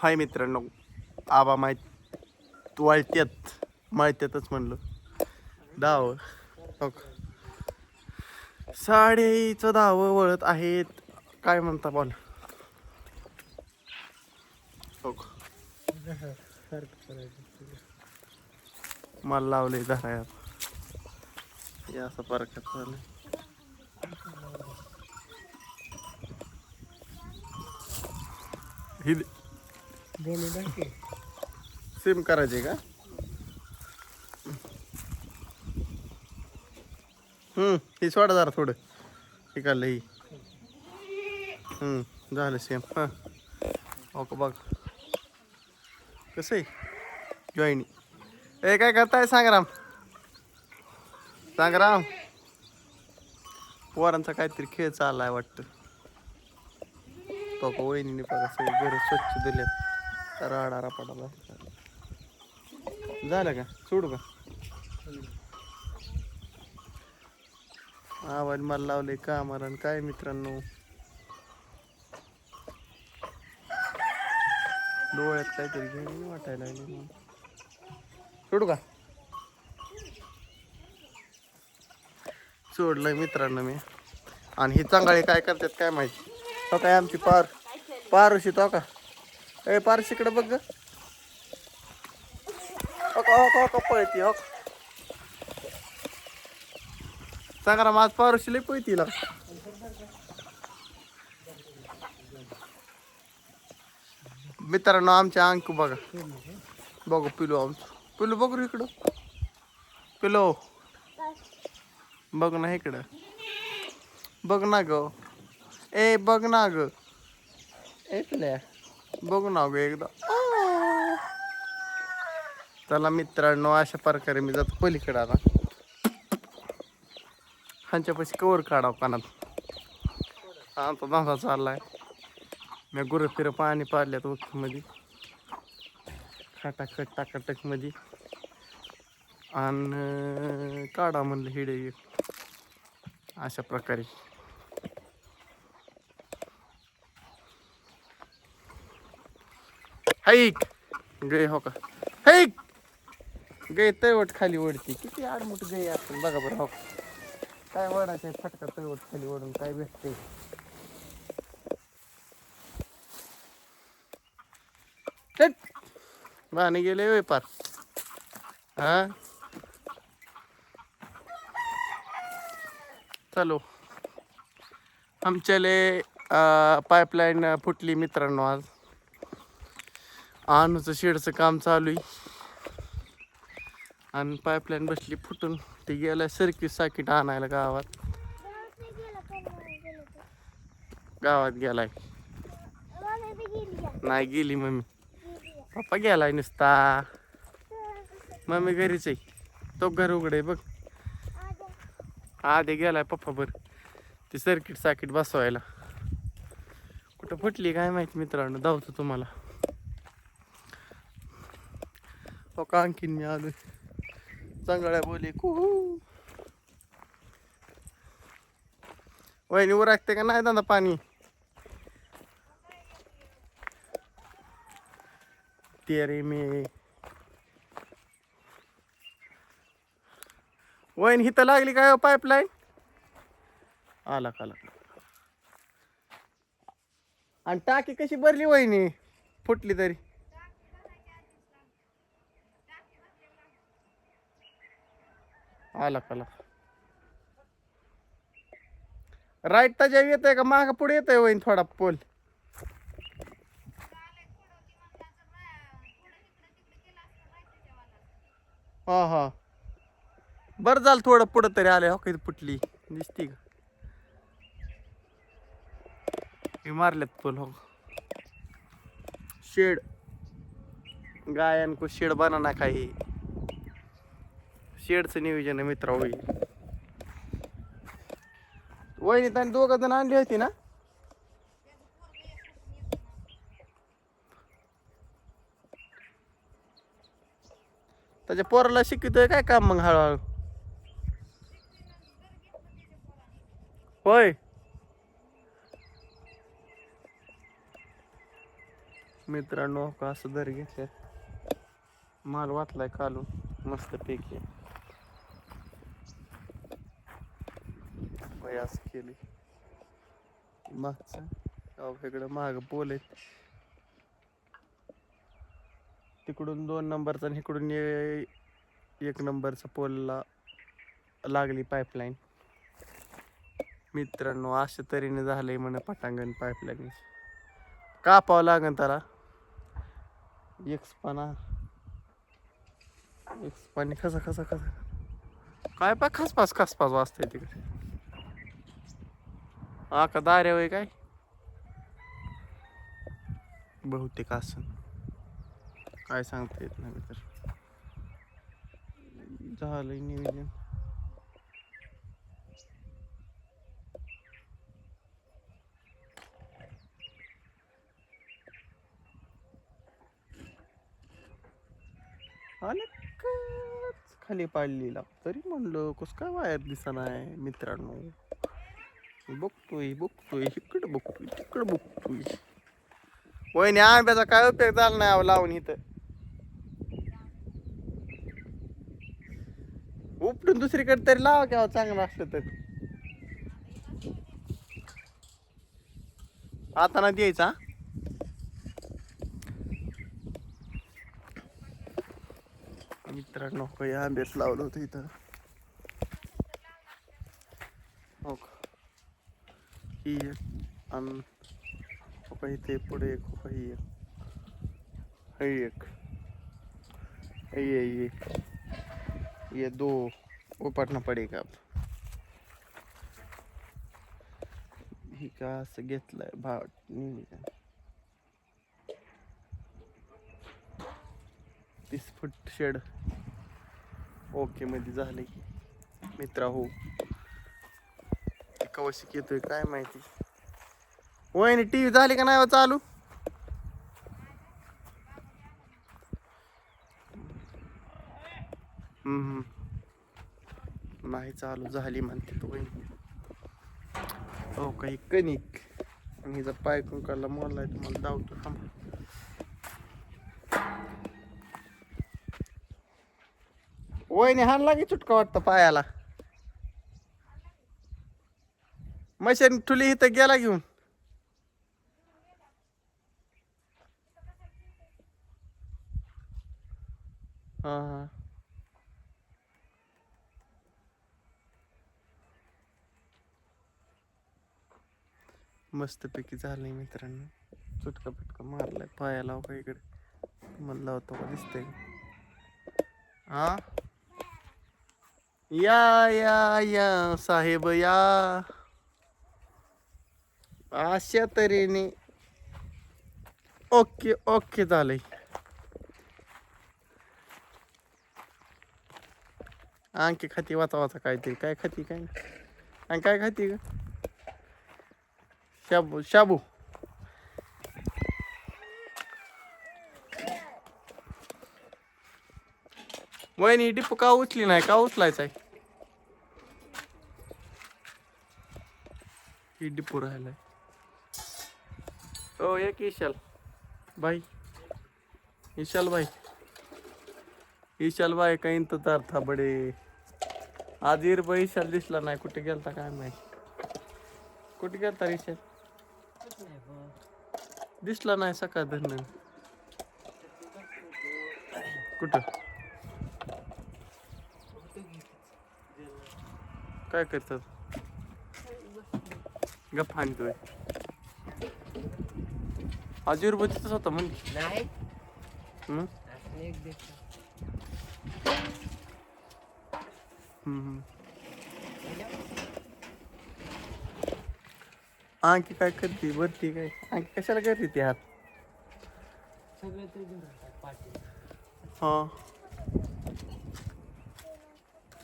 हाय मित्रांनो आबा माहीत वाळत्यात मळत्यातच म्हणलं. दाव हो साडेचं दहावं वळत आहेत. काय म्हणता बोल. हो मला लावले धरायात हे असं परकत झालं. ही सिम करायचे का हम्म ही सोडा जरा थोडं. हे काढलं ही. हम्म झालं सेम हां. ओके बघ. कसं आहे? जॉईनी ए काय करताय? सांगराम. सांगराम. पोरांचा काहीतरी खेळ चाललाय वाटतं. तो का वहिनीने बघा सगळे घर स्वच्छ दिले राडा रापाडा झालं का? सोडू का? आवाज मला लावले का मला काय मित्रांनो? डोळ्यात काहीतरी घेऊन वाटायला लागले सोडू का? सोडलंय मित्रांनो मी. आणि ही चांगळे काय करतात काय माहिती? तो काय आमची पार पारुशी तो का? ए पारशी इकडे बघ ग. हो का हो का हो का पळती हो सांगा माझ पारशी लय पळती ला मित्रांनो आमच्या अंकू बघा. बघू पिलू आमचं पिलू बघू रे इकडं. पिलो. बघ ना इकडं. बघ ना ग. ए बघ ना ग. ए पिल्या. बघ ना एकदा. चला मित्रांनो अशा प्रकारे मी जातो पलीकडे आता. ह्यांच्यापाशी कवर काढावं कानात तो धंदा चाललाय. मी गुरं फिरं पाणी पाडल्यात मध्ये खटाखट टाकाटकमध्ये. आणि काढा म्हणलं हिडे. अशा प्रकारे. हैक. गे हो का? हैक. गय तळवट खाली ओढते. किती आडमुठ गे आपण बघा बरं हो. काय ओढायचं फटका तळवट खाली ओढून काय भेटते बाने गेले होय पार. हा? चलो. आमच्याले पाईपलाईन फुटली मित्रांनो आज. आणूचं शेडचं काम चालू आहे आणि पाईपलाईन बसली फुटून. ते गेलं सर्किट साकीट आणायला गावात. गावात गेलाय. नाही गेली मम्मी. पप्पा गेलाय नुसता. मम्मी घरीच आहे. तो घर उघडे बघ. आधी गेलाय पप्पा बर. ते सर्किट साकीट बसवायला. कुठं फुटली काय माहिती मित्रांनो. धावतो तुम्हाला. हो का आणखीन मी आलोय. चांगल्या बोली कुहू. वहिनी उरागते का? नाही दादा पाणी. तेरे मी. वहीन हिथं लागली काय हो पाईपलाईन आला का आणि टाकी कशी भरली वहिनी? फुटली तरी. आला कला राईट त्याच्या येत आहे का? माग पुढे येत आहे वहीन थोडा पोल हा हा. बरं झालं थोडं पुढं तरी आले. हो काही पुटली दिसती का? हे मारल्यात पोल हो. शेड. गायन को शेड बनाना काही शेडचं नियोजन आहे मित्रा होई वहिनी त्याने दोघ जण आणली होती ना? त्याच्या पोराला शिकवतोय काय काम मग हळूहळू? होय. मित्रांनो का असं दर घेतल्यात. माल वाटलाय कालून मस्त पैकी. वयास केली. मागचं? इकडं माग पोल आहेत तिकडून दोन नंबरचा आणि इकडून एक नंबरचा पोलला लागली पाईपलाईन मित्रांनो अशा तऱ्हेने झालंय म्हणे पटांगण पाईपलाईन कापावं लागन त्याला. एक्सपाना एक्सपाने कसा कसा कसा काय पा खसपास खसपास वाजतंय तिकडे. हा का दारे वय काय? बहुतेक असं. काय सांगता येत नाही तर. झालंय नियोजन. आले खाली पाडलेला. तरी म्हणलं कस काय वायर नाही मित्रांनो? बघतोय बघतोय इकडं बघतोय तिकडं बघतोय. नाही आंब्याचा काय उपयोग झाला नाही अहो लावून इथं? उपटून दुसरीकडे तरी लावा की चांगलं असलं तर. आता ना द्यायचा मित्रांनो काही आंब्याच लावलं होतं इथं हो का ही एक आणि हो इथे पुढे एक हो ही एक. है एक ये ये ये ये दो. उपटना पडेगा अब ही का असं घेतलंय? भाव नियोजन तीस फूट शेड. ओके मध्ये झाले की. मित्रा हो. कवशिक येतोय काय माहिती? वहिनी टी व्ही झाली का नाही हो चालू? हम्म, नाही चालू झाली म्हणते तो वहिनी. हो काही कणिक. आणि जर पाय कुंकाला मोडलाय तुम्हाला धावतो थांबा. वहिनी हाणला की चुटका वाटतं पायाला? मशीन ठुली इथं गेला घेऊन. हा हा. मस्तपैकी झालंय मित्रांनो. चुटका पिटका मारलाय पायाला हो इकडे. म्हणला होता का दिसतंय? हा? या या या साहेब या. अशा तऱ्हेने. ओके ओके झालंय. आणखी खाती वाचा वाचा काहीतरी. काय खाती काय आणि काय खाती ग? शाबू शाबू. वहिनी डिप का उचली नाही? का उचलायचा आहे ही डिपू राहिलाय. ओ एक ईशाल भाई ईशाल भाई ईशाल भाई का इंतजार था बडे आज भाई ईशाल दिसला नाही. कुठे गेलता काय माहिती? कुठे गेलता रे ईशाल दिसला नाही सकाळ धरण. कुठं? काय करतात? गप्पा आणतोय आजुर्वेदितच होता म्हणजे नाही. हम्म? असं एक दिवस. हम्म. आणखी काय करते? वरती काय? आणखी कशाला करते ती हात? सगळं ते येतात पाठी. हा.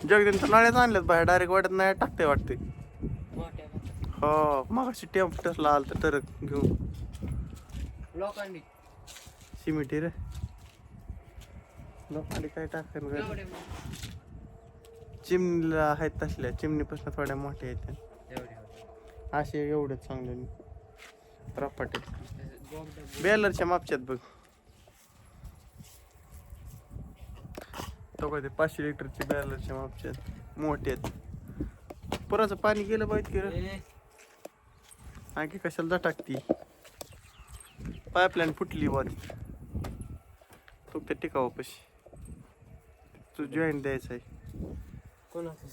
जगदीन तर नाळ्यात आणल्यात बाहेर डायरेक्ट वाटत नाही टाकते वाटते मोठ्या हो मग अशी टेम्पटसला आलं तर ट्रक घेऊन. लोकांनी. सिमिट रे. लोकांनी काय टाकन एवढे चिमणीला आहेत तसल्या. चिमणीपासून थोड्या मोठ्या आहेत एवढे असे एवढे चांगले प्रॉपर्टी बोगदा बेलरच्या मापच्यात बघ. तो काय ते पाचशे लिटरचे बॅलरच्या मापच्यात. मोठे आहेत. पुराचं पाणी गेलं पाहिजे की रे? ए, आणखी कशाला टाकती पाईपलाईन फुटली बा ती तो ते टिकावं पशी तू जॉईंट द्यायचं आहे. कोणाचं?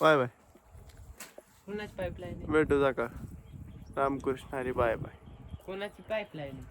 Bye bye. कोणाची पाईपलाईन भेटू जा का रामकृष्ण हरी बाय बाय. कोणाची पाईपलाईन